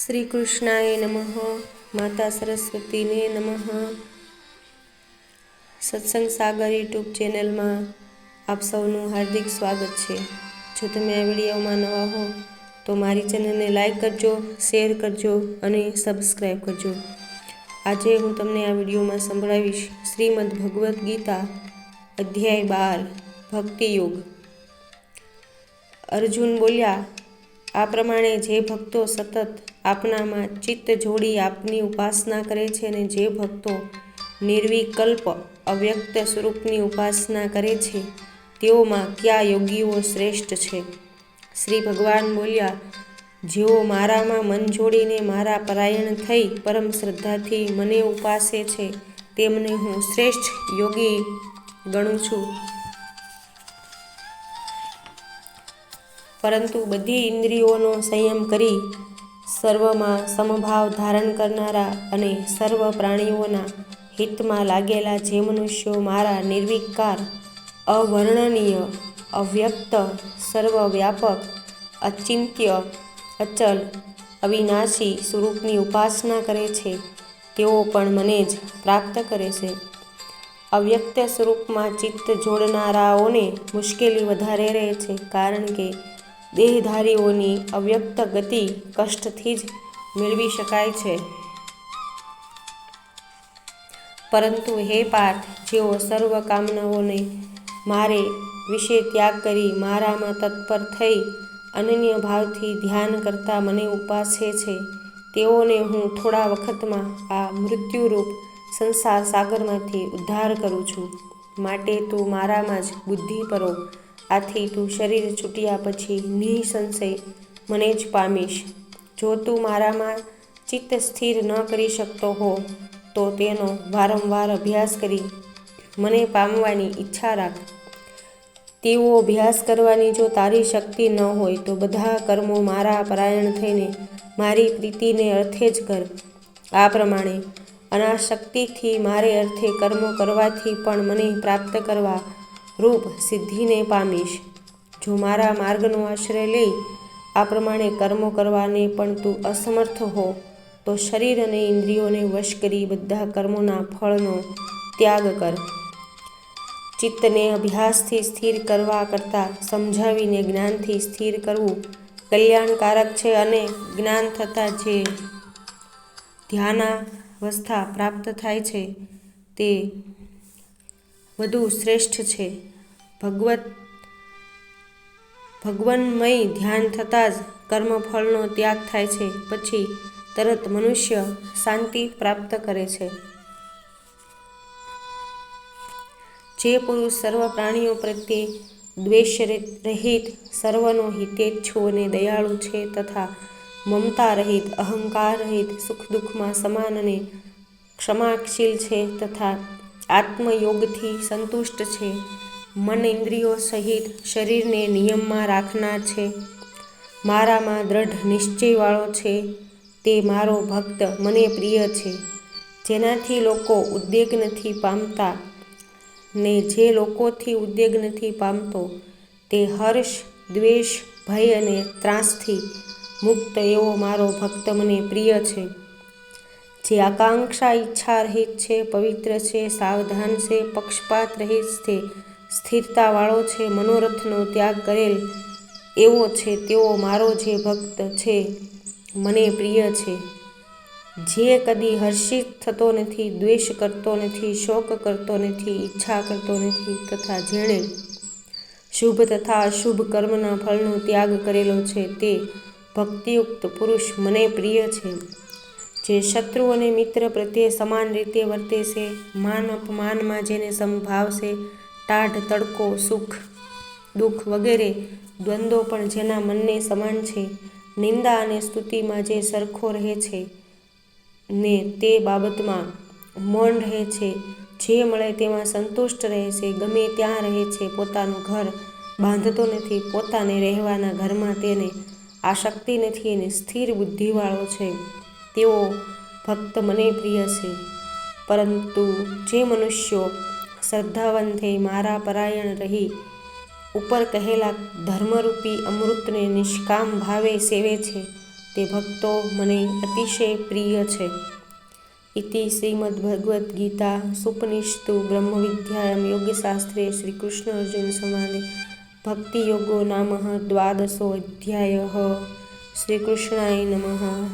શ્રી કૃષ્ણાય નમઃ, માતા સરસ્વતીને નમઃ. સત્સંગ સાગર યુટ્યુબ ચેનલમાં આપ સૌનું હાર્દિક સ્વાગત છે. જો તમે આ વિડીયોમાં નવા હો, તો મારી ચેનલને લાઈક કરજો, શેર કરજો અને સબસ્ક્રાઈબ કરજો. આજે હું તમને આ વિડીયોમાં સંભળાવીશ શ્રીમદ ભગવદ્ ગીતા, અધ્યાય બાર ભક્તિ યોગ અર્જુન બોલ્યા આ પ્રમાણે જે ભક્તો સતત આપનામાં ચિત્ત જોડી આપની ઉપાસના કરે છે અને જે ભક્તો નિર્વિકલ્પ અવ્યક્ત સ્વરૂપની ઉપાસના કરે છે, તેઓમાં કયા યોગીઓ શ્રેષ્ઠ છે? શ્રી ભગવાન બોલ્યા, જેઓ મારામાં મન જોડીને મારા પરાયણ થઈ પરમ શ્રદ્ધાથી મને ઉપાસે છે, તેમને હું શ્રેષ્ઠ યોગી ગણું છું. પરંતુ બધી ઇન્દ્રિયોનો સંયમ કરી સર્વમાં સમભાવ ધારણ કરનારા અને સર્વ પ્રાણીઓના હિતમાં લાગેલા જે મનુષ્યો મારા નિર્વિકાર, અવર્ણનીય, અવ્યક્ત, સર્વવ્યાપક, અચિંત્ય, અચલ, અવિનાશી સ્વરૂપની ઉપાસના કરે છે, તેઓ પણ મને જ પ્રાપ્ત કરે છે. અવ્યક્ત સ્વરૂપમાં ચિત્ત જોડનારાઓને મુશ્કેલી વધારે રહે છે કારણ કે દેહધારીઓની અવ્યક્ત ગતિ કષ્ટથી જ મેળવી શકાય છે. પરંતુ હે પાર્થ, જેઓ સર્વ કામનાઓને મારે વિશે ત્યાગ કરી મારામાં તત્પર થઈ અનન્ય ભાવથી ધ્યાન કરતા મને ઉપાસે છે, તેઓને હું થોડા વખતમાં આ મૃત્યુરૂપ સંસાર સાગરમાંથી ઉદ્ધાર કરું છું. માટે તું મારામાં જ બુદ્ધિ પરો. આથી તું શરીર છૂટ્યા પછી નિસંશય, મને જ પામીશ. જો તું મારામાં ચિત્ત સ્થિર ન કરી શકતો હો, તો તેનો વારંવાર અભ્યાસ કરી મને પામવાની ઈચ્છા રાખ. તેવો અભ્યાસ કરવાની જો તારી શક્તિ ન હોય, તો બધા કર્મો મારા પરાયણ થઈને મારી પ્રીતિને અર્થે જ કર. આ પ્રમાણે અનાશક્તિથી મારે અર્થે કર્મો કરવાથી પણ મને પ્રાપ્ત કરવા રૂપ સિદ્ધિને પામીશ. જો મારા માર્ગનો આશ્રય લઈ આ પ્રમાણે કર્મો કરવાને પણ તું અસમર્થ હો, તો શરીર અને ઇન્દ્રિયોને વશ કરી બધા કર્મોના ફળનો ત્યાગ કર. ચિત્તને અભ્યાસથી સ્થિર કરવા કરતાં સમજાવીને જ્ઞાનથી સ્થિર કરવું કલ્યાણકારક છે અને જ્ઞાન થતાં જે ધ્યાનાવસ્થા પ્રાપ્ત થાય છે તે વધુ શ્રેષ્ઠ છે. ભગવત ભગવન્મય ધ્યાન થતાં જ કર્મફળનો ત્યાગ થાય છે. પછી તરત મનુષ્ય શાંતિ પ્રાપ્ત કરે છે. જે પુરુષ સર્વ પ્રાણીઓ પ્રત્યે દ્વેષ રહિત, સર્વનો હિતેચ્છુ અને દયાળુ છે તથા મમતા રહિત, અહંકાર રહિત, સુખ દુઃખમાં સમાન અને ક્ષમાશીલ છે તથા આત્મયોગથી સંતુષ્ટ છે. મન ઇન્દ્રિયો સહિત શરીરને નિયમમાં રાખનાર છે. મારામાં દ્રઢ નિશ્ચયવાળો છે. તે મારો ભક્ત મને પ્રિય છે. જેનાથી લોકો ઉદ્વેગ નથી પામતા ને જે લોકોથી ઉદ્વેગ નથી પામતો તે હર્ષ, દ્વેષ, ભય અને ત્રાસથી મુક્ત એવો મારો ભક્ત મને પ્રિય છે. જે આકાંક્ષા ઈચ્છા રહિત છે, પવિત્ર છે, સાવધાન છે, પક્ષપાત રહિત છે સ્થિરતાવાળો છે, મનોરથનો ત્યાગ કરેલ એવો છે તેવો મારો જે ભક્ત છે, મને પ્રિય છે. જે કદી હર્ષિત થતો નથી, દ્વેષ કરતો નથી, શોક કરતો નથી, ઈચ્છા કરતો નથી તથા જેણે શુભ તથા અશુભ કર્મના ફળનો ત્યાગ કરેલો છે, તે ભક્તિયુક્ત પુરુષ મને પ્રિય છે. જે શત્રુ અને મિત્ર પ્રત્યે સમાન રીતે વર્તે છે, માન અપમાનમાં જેને સમભાવશે ટાઢ તડકો, સુખ, દુઃખ વગેરે દ્વંદ્વો પણ જેના મનને સમાન છે. નિંદા અને સ્તુતિમાં જે સરખો રહે છે ને તે બાબતમાં મૌન રહે છે. જે મળે તેમાં સંતુષ્ટ રહે છે, ગમે ત્યાં રહે છે, પોતાનું ઘર બાંધતો નથી, પોતાને રહેવાના ઘરમાં તેને આશક્તિ નથી અને સ્થિર બુદ્ધિવાળો છે. તેઓ ભક્ત મને પ્રિય છે. પરંતુ જે મનુષ્યો શ્રદ્ધાવાન મારા પરાયણ રહી. ઉપર કહેલા ધર્મરૂપી અમૃતને નિષ્કામ ભાવે સેવે છે. તે ભક્તો મને અતિશય પ્રિય છે. ઇતિ શ્રીમદ્ભગવદ્ગીતા સુપનિષ્તુ બ્રહ્મવિદ્યાયામ યોગશાસ્ત્રે શ્રીકૃષ્ણ અર્જુન સમાધિ. ભક્તિયોગો નામ દ્વાદશો અધ્યાય શ્રીકૃષ્ણાય નમઃ.